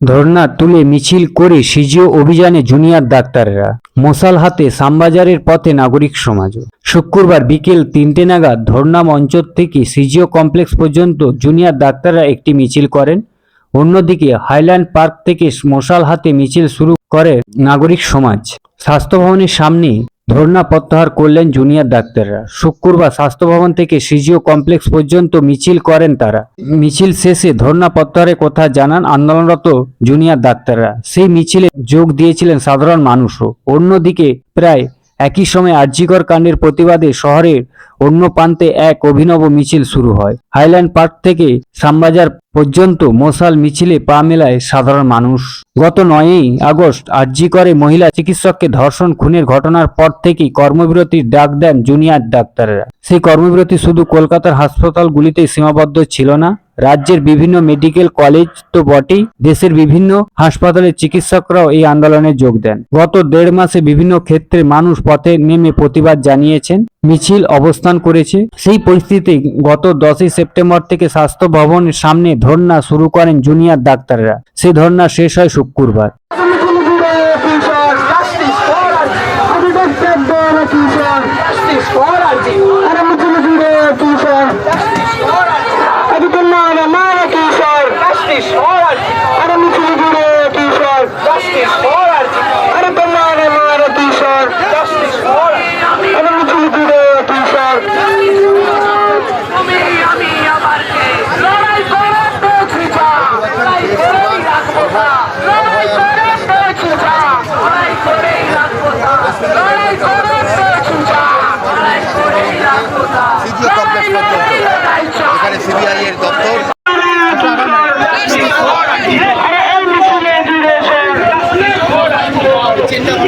ধর্না তুলে মিছিল করে সিজিও অভিযানে জুনিয়র ডাক্তাররা। মশাল হাতে শ্যামবাজারের পথে নাগরিক সমাজ। শুক্রবার বিকেল তিনটে নাগাদ ধর্না মঞ্চ থেকে সিজিও কমপ্লেক্স পর্যন্ত জুনিয়র ডাক্তাররা একটি মিছিল করেন। অন্যদিকে হাইল্যান্ড পার্ক থেকে মশাল হাতে মিছিল শুরু করে নাগরিক সমাজ। স্বাস্থ্য ভবনের সামনে ধর্ণা প্রত্যাহার করলেন জুনিয়র ডাক্তাররা। শুক্রবার স্বাস্থ্য ভবন থেকে সিজিও কমপ্লেক্স পর্যন্ত মিছিল করেন তারা। মিছিল শেষে ধর্ণা প্রত্যাহারের কথা জানান আন্দোলনরত জুনিয়র ডাক্তাররা। সেই মিছিলে যোগ দিয়েছিলেন সাধারণ মানুষও। অন্যদিকে প্রায় একই সময় আর্যিকর কাণ্ডের প্রতিবাদে শহরের অন্য প্রান্তে এক অভিনব মিছিল শুরু হয়। হাইল্যান্ড পার্ক থেকে শ্যামবাজার পর্যন্ত মশাল মিছিলে পা মেলায় সাধারণ মানুষ। গত নয়ই আগস্ট আর্জি করে মহিলা চিকিৎসককে ধর্ষণ, খুনের ঘটনার পর থেকেই কর্মবিরতির ডাক দেন জুনিয়র ডাক্তারেরা। সেই কর্মবিরতি শুধু কলকাতার হাসপাতালগুলিতেই সীমাবদ্ধ ছিল না রাজ্যের বিভিন্ন মেডিকেল কলেজ তো বটেই দেশের বিভিন্ন হাসপাতালের চিকিৎসকরাও এই আন্দোলনে যোগ দেন। গত দেড় মাসে বিভিন্ন ক্ষেত্রে মানুষ পথে নেমে প্রতিবাদ জানিয়েছেন মিছিল অবস্থান করেছে। সেই পরিস্থিতি গত দশই সেপ্টেম্বর থেকে স্বাস্থ্য ভবনের সামনে ধর্ণা শুরু করেন জুনিয়র ডাক্তাররা। সেই ধর্ণা শেষ হয় শুক্রবার। আমি আবার কে লড়াই করে পেয়েছি যা লড়াই করেই রাখব তা লড়াই করে পেয়েছি যা লড়াই করেই রাখব তা লড়াই করে পেয়েছি যা লড়াই করেই রাখব তা সিজিও কমপ্লেক্স পর্যন্ত এখানে সিবিআই এর দপ্তর কতদিন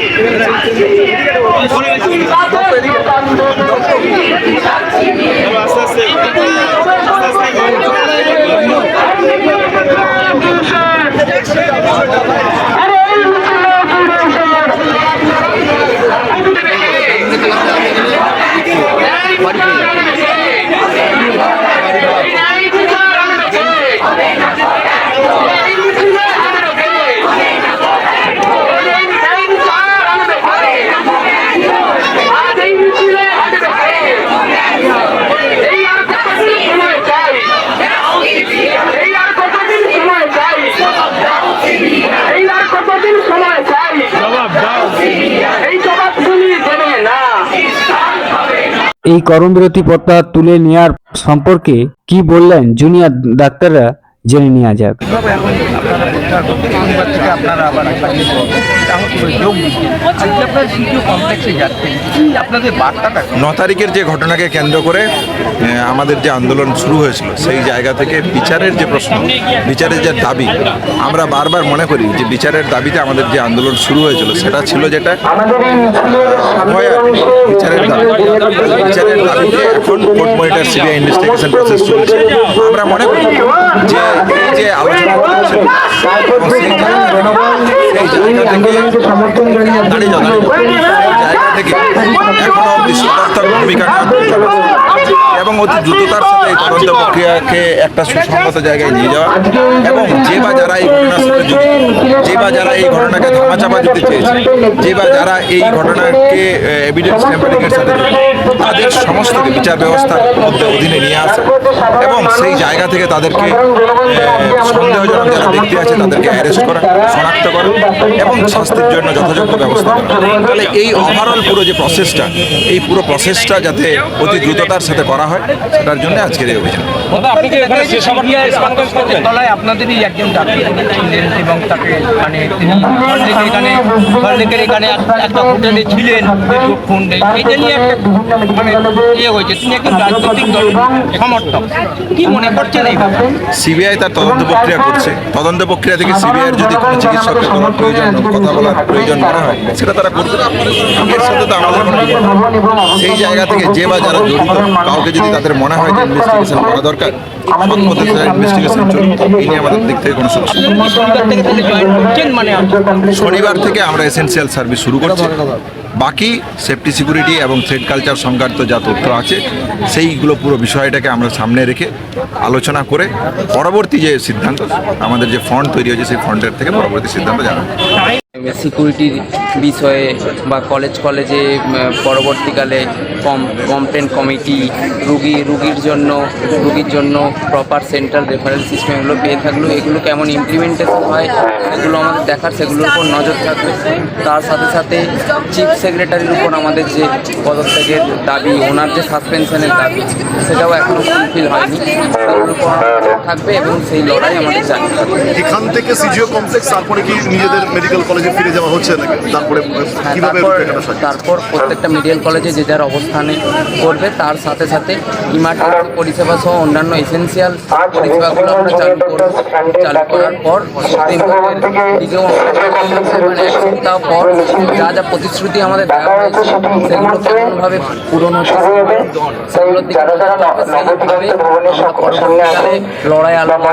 এই কর্মবিরতি প্রত্যাহার তুলে নেওয়ার সম্পর্কে কি বললেন জুনিয়র ডাক্তাররা? জেনে নেওয়া যাক? ন তারিখের যে ঘটনাকে কেন্দ্র করে আমাদের যে আন্দোলন শুরু হয়েছিল সেই জায়গা থেকে বিচারের যে প্রশ্ন বিচারের যে দাবি আমরা বারবার মনে করি যে বিচারের দাবিতে আমাদের যে আন্দোলন শুরু হয়েছিল সেটা ছিল যেটা বিচারের দাবি। বিচারের দাবিতে এখন court monitor CBI investigation process চলছে। আমরা মনে করি যে এই যে আলোচনা থেকে দাঁড়িয়ে জায়গা থেকে এখনও অব্দি সদর্থক ভূমিকা। এবং অতি দ্রুততার সাথে এই তদন্ত প্রক্রিয়াকে একটা সুসংগত জায়গায় নিয়ে যাওয়া এবং যে বা যারা এই ঘটনার সাথে জড়িত যে বা যারা এই ঘটনাকে ধামাচাপা দিতে চেয়েছে, যে বা যারা এই ঘটনাকে এভিডেন্স ট্যাম্পারিংয়ের সাথে তাদের সমস্তকে বিচার ব্যবস্থার মধ্যে অধীনে নিয়ে আসা এবং সেই জায়গা থেকে তাদেরকে সন্দেহজনক যারা ব্যক্তি আছে তাদেরকে অ্যারেস্ট করা, শনাক্ত করা এবং শাস্তির জন্য যথাযথ ব্যবস্থা করা তাহলে এই ওভারঅল পুরো যে প্রসেসটা এই পুরো প্রসেসটা যাতে অতি দ্রুততার সাথে করা হয় সেটার জন্য আজকের এই অভিযান। তলায় আপনাদেরই একজন ছিলেন এবং তাকে মানে তিনি এখানে এখানে একটা হোটেলে ছিলেন দীর্ঘক্ষণ এটা নিয়ে একটা মানে ইয়ে হয়েছে। তিনি একজন রাজনৈতিক দল সমর্থক। কি মনে করছেন এই সিবিআই তার তদন্ত প্রক্রিয়া করছে। তদন্ত প্রক্রিয়া থেকে সিবিআইয়ের যদি কোনো চিকিৎসকের কোনো প্রয়োজন কথা বলার প্রয়োজন মনে হয় সেটা তারা করতে পারে। এর সাথে তো আমাদের কোনো ইয়ে। সেই জায়গা থেকে যে বা যারা জড়িত কাউকে যদি তাদের মনে হয় যে ইনভেস্টিগেশন করা দরকার সৎ ইনভেস্টিগেশন চলুক এই নিয়ে আমাদের দিক থেকে কোনো সমস্যা শনিবার থেকে মানে শনিবার থেকে আমরা এসেন্সিয়াল সার্ভিস শুরু করছি। বাকি সেফটি সিকিউরিটি এবং থ্রেড কালচার সংক্রান্ত যা তথ্য আছে সেইগুলো পুরো বিষয়টাকে আমরা সামনে রেখে আলোচনা করে পরবর্তী যে সিদ্ধান্ত আমাদের যে ফন্ড তৈরি হয়েছে সেই ফন্ডের থেকে পরবর্তী সিদ্ধান্ত জানাব। সিকিউরিটির বিষয়ে বা কলেজ কলেজে পরবর্তীকালে কম কমপ্লেন কমিটি রুগী, রুগীর জন্য রুগীর জন্য প্রপার সেন্ট্রাল রেফারেল সিস্টেম এগুলো পেয়ে থাকলেও এগুলো কেমন ইমপ্লিমেন্টেশন হয় সেগুলো আমাদের দেখার সেগুলোর উপর নজর থাকবে। তার সাথে সাথে চিফ সেক্রেটারির উপর আমাদের যে পদত্যাগের দাবি, ওনার যে সাসপেনশনের দাবি, সেটাও এখনও ফুলফিল হয়নি। থাকবে এবং সেই লড়াই আমাদের থাকবে। এখান থেকে সিজিও কমপ্লেক্স তারপরে কি নিজেদের মেডিকেল কলেজে ফিরে যাওয়া হচ্ছে নাকি তারপরে হ্যাঁ, কীভাবে তারপর প্রত্যেকটা মেডিকেল কলেজে যে যার অবস্থানে করবে তার সাথে সাথে ইমার্জেন্সি পরিষেবা সহ অন্যান্য এসেন্সিয়াল পরিষেবাগুলো আমরা চালু করব চালু করার পর সুপ্রিম কোর্টের দিকেও মানে এক সপ্তাহ পর যা যা প্রতিশ্রুতি আমাদের দেওয়া হয়েছে সেগুলো কেমনভাবে পূরণ হচ্ছে সেগুলোর দিকে সেইভাবে আমরা পরবর্তীকালে লড়াই আলোচনা